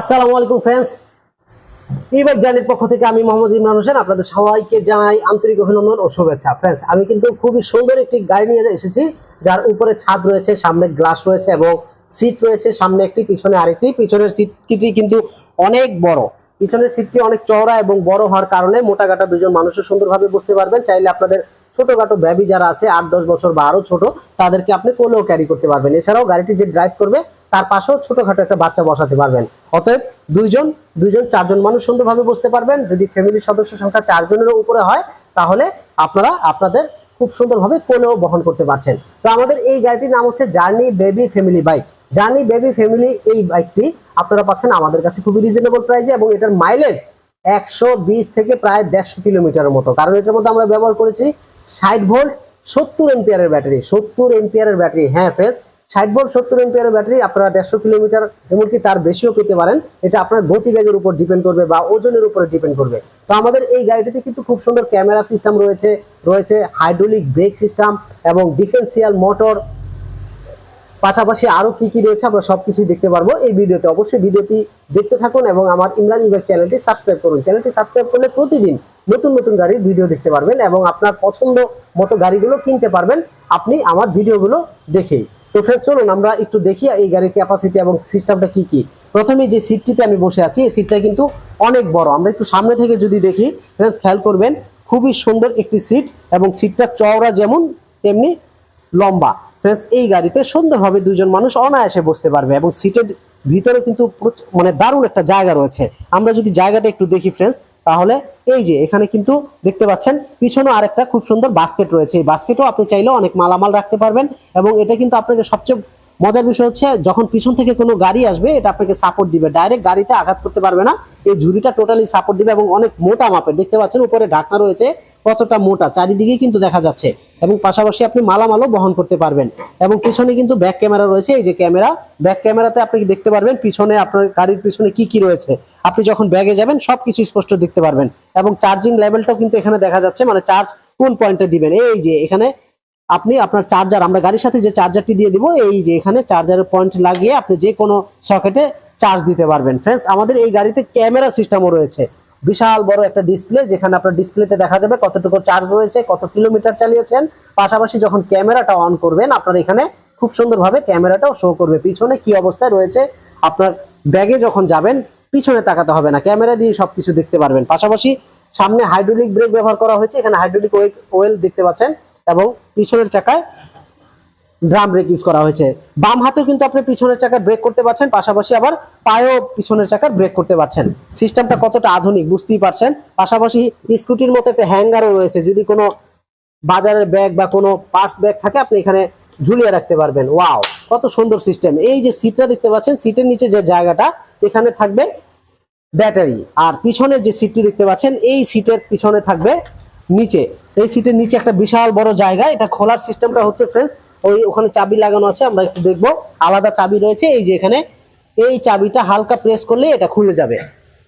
আসসালামু আলাইকুম ফ্রেন্ডস ইবাক জার্নির পক্ষ থেকে আমি মোহাম্মদ ইমরান হোসেন, আপনাদের সবাইকে জানাই আন্তরিক অভিনন্দন ও শুভেচ্ছা। ফ্রেন্ডস আমি কিন্তু খুবই সুন্দর একটি গাড়ি নিয়ে এসেছি, যার উপরে ছাদ রয়েছে, সামনে গ্লাস রয়েছে এবং সিট রয়েছে, সামনে একটি, পিছনে আরেকটি। পিছনের সিটটি কিন্তু অনেক বড়। পিছনের সিটটি অনেক চওড়া এবং বড় হওয়ার কারণে মোটা কাটা দুজন মানুষও সুন্দরভাবে বুঝতে পারবেন। চাইলে আপনাদের ছোটখাটো ব্যাবি যারা আছে, আট, দশ বছর বা আরও ছোট, তাদেরকে আপনি কোলেও ক্যারি করতে পারবেন। এছাড়াও গাড়িটি যে ড্রাইভ করবে তার পাশেও ছোটখাটো একটা বাচ্চা বসাতে পারবেন। অতএব দুইজন দুইজন, চারজন মানুষ সুন্দরভাবে বসতে পারবেন। যদি ফ্যামিলির সদস্য সংখ্যা চারজনেরও উপরে হয়, তাহলে আপনারা আপনাদের খুব সুন্দরভাবে কোলেও বহন করতে পারছেন। তো আমাদের এই গাড়িটির নাম হচ্ছে journey baby family bike journey baby family এই বাইকটি আপনারা পাচ্ছেন আমাদের কাছে খুবই রিজনেবল প্রাইসে এবং এটার মাইলেজ একশো বিশ থেকে প্রায় দেড়শো কিলোমিটারের মতো। কারণ এটার মধ্যে আমরা ব্যবহার করেছি ষাট ভোল্ট, সত্তর এম্পিয়ারের ব্যাটারি সত্তর এম্পিয়ারের ব্যাটারি হ্যাঁ ফ্রেন্ডস ষাট ভোল্ট সত্তর এম্পিয়ারের ব্যাটারি আপনারা দেড়শো কিলোমিটার, এমনকি তার বেশিও পেতে পারেন। এটা আপনার গতিবেগের উপর ডিপেন্ড করবে বা ওজনের উপরে ডিপেন্ড করবে। তো আমাদের এই গাড়িটিতে কিন্তু খুব সুন্দর ক্যামেরা সিস্টেম রয়েছে রয়েছে হাইড্রোলিক ব্রেক সিস্টেম এবং ডিফেন্সিয়াল মোটর পাশাপাশি আরও কি কি রয়েছে আমরা সব কিছুই দেখতে পারব। এই ভিডিওতে অবশ্যই ভিডিওটি দেখতে থাকুন এবং আমার ইমরান ইবেক চ্যানেলটি সাবস্ক্রাইব করুন। চ্যানেলটি সাবস্ক্রাইব করলে প্রতিদিন নতুন নতুন গাড়ির ভিডিও দেখতে পারবেন এবং আপনার পছন্দ মতো গাড়িগুলো কিনতে পারবেন। আপনি আমার ভিডিওগুলো দেখেই। তো ফ্রেন্ড চলুন, আমরা একটু দেখি এই গাড়ির ক্যাপাসিটি এবং সিস্টেমটা কি কি। প্রথমে যে সিটটিতে আমি বসে আছি, এই সিটটা কিন্তু অনেক বড়। আমরা একটু সামনে থেকে যদি দেখি ফ্রেন্ডস খেয়াল করবেন, খুবই সুন্দর একটি সিট এবং সিটটা চওড়া যেমন, তেমনি লম্বা। ফ্রেন্ডস এই গাড়িতে সুন্দরভাবে দুজন মানুষ অনায়াসে বসতে পারবে এবং সিটের ভিতরে কিন্তু মানে দারুণ একটা জায়গা রয়েছে। আমরা যদি জায়গাটা একটু দেখি ফ্রেন্ডস তাহলে এই যে এখানে কিন্তু দেখতে পাচ্ছেন, পিছনে আরেকটা খুব সুন্দর বাস্কেট রয়েছে। এই বাস্কেটও আপনি চাইলে অনেক মালামাল রাখতে পারবেন এবং এটা কিন্তু আপনাকে সবচেয়ে মজার বিষয় হচ্ছে, যখন পিছন থেকে কোনো গাড়ি আসবে, এটা আপনাকে সাপোর্ট দিবে। ডাইরেক্ট গাড়িতে আঘাত করতে পারবে না। এই ঝুড়িটা টোটালি সাপোর্ট দিবে এবং অনেক মোটা মাপের। দেখতে পাচ্ছেন, উপরে ঢাকনা রয়েছে, কতটা মোটা। চারিদিকে কিন্তু দেখা যাচ্ছে। এবং পাশাপাশি আপনি মালামালও বহন করতে পারবেন। এবং পিছনে কিন্তু ব্যাক ক্যামেরা রয়েছে। এই যে ক্যামেরা ব্যাক ক্যামেরাতে আপনি দেখতে পারবেন? পিছনে আপনার গাড়ির পিছনে কি কি রয়েছে? আপনি যখন ব্যাগে যাবেন, সবকিছু স্পষ্ট দেখতে পারবেন। এবং চার্জিং লেভেলটাও কিন্তু এখানে দেখা যাচ্ছে। মানে চার্জ কোন পয়েন্টে দিবেন? এই যে, এখানে আপনি আপনার চার্জার আমরা গাড়ির সাথে যে চার্জারটি দিয়ে দিব, এই যে এখানে চার্জারের পয়েন্ট লাগিয়ে আপনি যে কোনো সকেটে চার্জ দিতে পারবেন। ফ্রেন্ডস আমাদের এই গাড়িতে ক্যামেরা সিস্টেমও রয়েছে। বিশাল বড় একটা ডিসপ্লে যেখানে আপনার ডিসপ্লেতে দেখা যাবে কতটুকু চার্জ রয়েছে, কত কিলোমিটার চালিয়েছেন। পাশাপাশি যখন ক্যামেরাটা অন করবেন, আপনার এখানে খুব সুন্দরভাবে ক্যামেরাটাও শো করবে। পিছনে কি অবস্থায় রয়েছে, আপনার ব্যাগে যখন যাবেন, পিছনে তাকাতে হবে না। ক্যামেরা দিয়ে সবকিছু দেখতে পারবেন। পাশাপাশি সামনে হাইড্রোলিক ব্রেক ব্যবহার করা হয়েছে। এখানে হাইড্রোলিক ওয়েল দেখতে পাচ্ছেন। এবং পিছনের চাকায় ড্রাম ব্রেক ইউজ করা হয়েছে। বাম হাতেও কিন্তু আপনি পিছনের চাকার ব্রেক করতে পারছেন, পাশাপাশি আবার পায়েও পিছনের চাকার ব্রেক করতে পারছেন। সিস্টেমটা কতটা আধুনিক বুঝতেই পারছেন। পাশাপাশি স্কুটির মতো একটা হ্যাঙ্গারও রয়েছে, যদি কোনো বাজারের ব্যাগ বা কোনো পার্টস ব্যাগ থাকে, আপনি এখানে ঝুলিয়ে রাখতে পারবেন। ওয়াও, কত সুন্দর সিস্টেম। এই যে সিটটা দেখতে পাচ্ছেন, সিটের নিচে যে জায়গাটা, এখানে থাকবে ব্যাটারি। আর পিছনের যে সিটটি দেখতে পাচ্ছেন, এই সিটের পিছনে থাকবে নিচে। এই সিটের নিচে একটা বিশাল বড় জায়গা, এটা খোলার সিস্টেমটা হচ্ছে ফ্রেন্ডস ওই ওখানে চাবি লাগানো আছে, আমরা একটু দেখব। আলাদা চাবি রয়েছে, এই যে এখানে। এই চাবিটা হালকা প্রেস করলে এটা খুলে যাবে।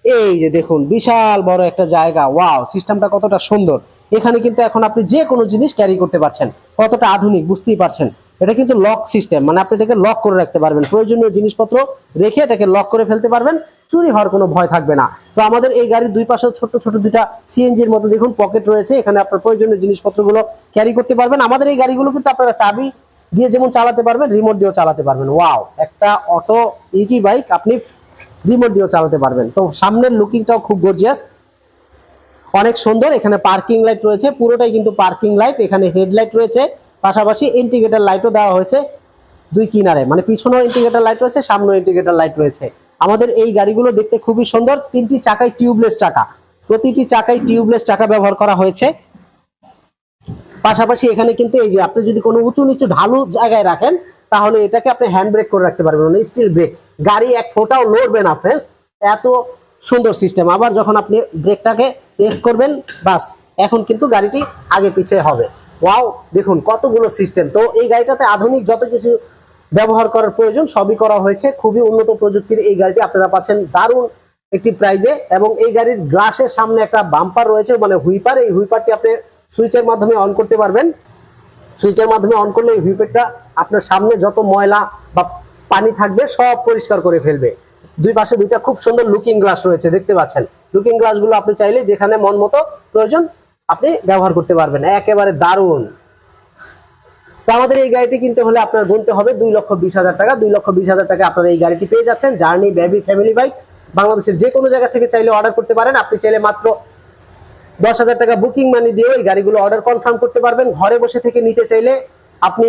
এই যে দেখুন, বিশাল বড় একটা জায়গা ওয়াও সিস্টেমটা কতটা সুন্দর। এখানে কিন্তু এখন আপনি যে কোনো জিনিস ক্যারি করতে পারছেন, কতটা আধুনিক, বুঝতেই পারছেন। এটা কিন্তু লক সিস্টেম মানে আপনি এটাকে লক করে রাখতে পারবেন। প্রয়োজনীয় জিনিসপত্র রেখে এটাকে লক করে ফেলতে পারবেন। চুরি হওয়ার কোনো ভয় থাকবে না। তো আমাদের এই গাড়ির দুই পাশে ছোট ছোট দুইটা সিএনজির মতো দেখুন পকেট রয়েছে। এখানে আপনার প্রয়োজনীয় জিনিসপত্রগুলো ক্যারি করতে পারবেন। আমাদের এই গাড়িগুলো কিন্তু আপনারা চাবি দিয়ে যেমন চালাতে পারবেন রিমোট দিয়েও চালাতে পারবেন। ওয়াও একটা অটো ইজি বাইক আপনি রিমোট দিয়েও চালাতে পারবেন। তো সামনের লুকিংটাও খুব গর্জিয়াস অনেক সুন্দর। এখানে পার্কিং লাইট রয়েছে। পুরোটাই কিন্তু পার্কিং লাইট এখানে হেডলাইট রয়েছে। পাশাপাশি ইন্ডিকেটর লাইটও দেওয়া হয়েছে দুই কিনারে। মানে পিছনেও ইন্ডিকেটর লাইট রয়েছে, সামনেও ইন্ডিকেটর লাইট রয়েছে। আমাদের এই গাড়িগুলো দেখতে খুবই সুন্দর। তিনটি চাকায় টিউবলেস চাকা। প্রতিটি চাকায় টিউবলেস চাকা ব্যবহার করা হয়েছে। পাশাপাশি এখানে কিন্তু এই যে আপনি যদি কোনো উঁচু নিচু ঢালু জায়গায় রাখেন, তাহলে এটাকে আপনি হ্যান্ড ব্রেক করে রাখতে পারবেন মানে স্টিল ব্রেক গাড়ি এক ফোটাও লড়বে না ফ্রেন্ডস এত সুন্দর সিস্টেম আবার যখন আপনি ব্রেকটাকে প্রেস করবেন, বাস, এখন কিন্তু গাড়িটি আগে পিছিয়ে হবে। ওয়াও দেখুন কতগুলো সিস্টেম তো এই গাড়িটাতে আধুনিক যত কিছু ব্যবহার করার প্রয়োজন, সবই করা হয়েছে। খুবই উন্নত প্রযুক্তির এই গাড়িটি আপনারা পাচ্ছেন দারুণ একটি প্রাইজে এবং এই গাড়ির গ্লাসের সামনে একটা বাম্পার রয়েছে মানে হুইপার। এই হুইপারটি আপনি সুইচের মাধ্যমে অন করতে পারবেন। সুইচের মাধ্যমে অন করলে এই হুইপারটা আপনার সামনে যত ময়লা বা পানি থাকবে, সব পরিষ্কার করে ফেলবে। দুই পাশে দুইটা খুব সুন্দর লুকিং গ্লাস রয়েছে, দেখতে পাচ্ছেন। লুকিং গ্লাসগুলো আপনি চাইলে যেখানে মন মতো প্রয়োজন, আপনি ব্যবহার করতে পারবেন। একেবারে দারুণ। তো আমাদের এই গাড়িটি কিনতে হলে আপনার গুনতে হবে দুই লক্ষ বিশ হাজার টাকা, দুই লক্ষ বিশ হাজার টাকা আপনারা এই গাড়িটি পেয়ে যাচ্ছেন। জার্নি বেবি ফ্যামিলি বাইক বাংলাদেশের যে কোনো জায়গা থেকে চাইলে অর্ডার করতে পারেন। আপনি চাইলে মাত্র দশ হাজার টাকা বুকিং মানি দিয়ে এই গাড়িগুলো অর্ডার কনফার্ম করতে পারবেন। ঘরে বসে থেকে নিতে চাইলে আপনি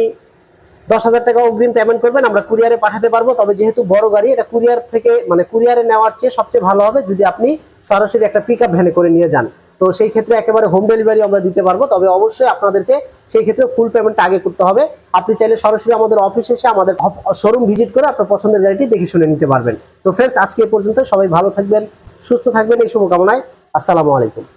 দশ হাজার টাকা অগ্রিম পেমেন্ট করবেন। আমরা কুরিয়ারে পাঠাতে পারব। তবে যেহেতু বড় গাড়ি, এটা কুরিয়ার থেকে মানে কুরিয়ারে নেওয়ার চেয়ে সবচেয়ে ভালো হবে যদি আপনি সরাসরি একটা পিক আপ ভ্যানে করে নিয়ে যান। তো সেই ক্ষেত্রে একেবারে হোম ডেলিভারি আমরা দিতে পারব। তবে অবশ্যই আপনাদেরকে সেই ক্ষেত্রে ফুল পেমেন্ট আগে করতে হবে। আপনি চাইলে সরাসরি আমাদের অফিসে এসে আমাদের শোরুম ভিজিট করে আপনার পছন্দের গাড়িটি দেখে শুনে নিতে পারবেন। তো ফ্রেন্ডস আজকে পর্যন্ত সবাই ভালো থাকবেন, সুস্থ থাকবেন, এই শুভকামনায়। আসসালামু আলাইকুম।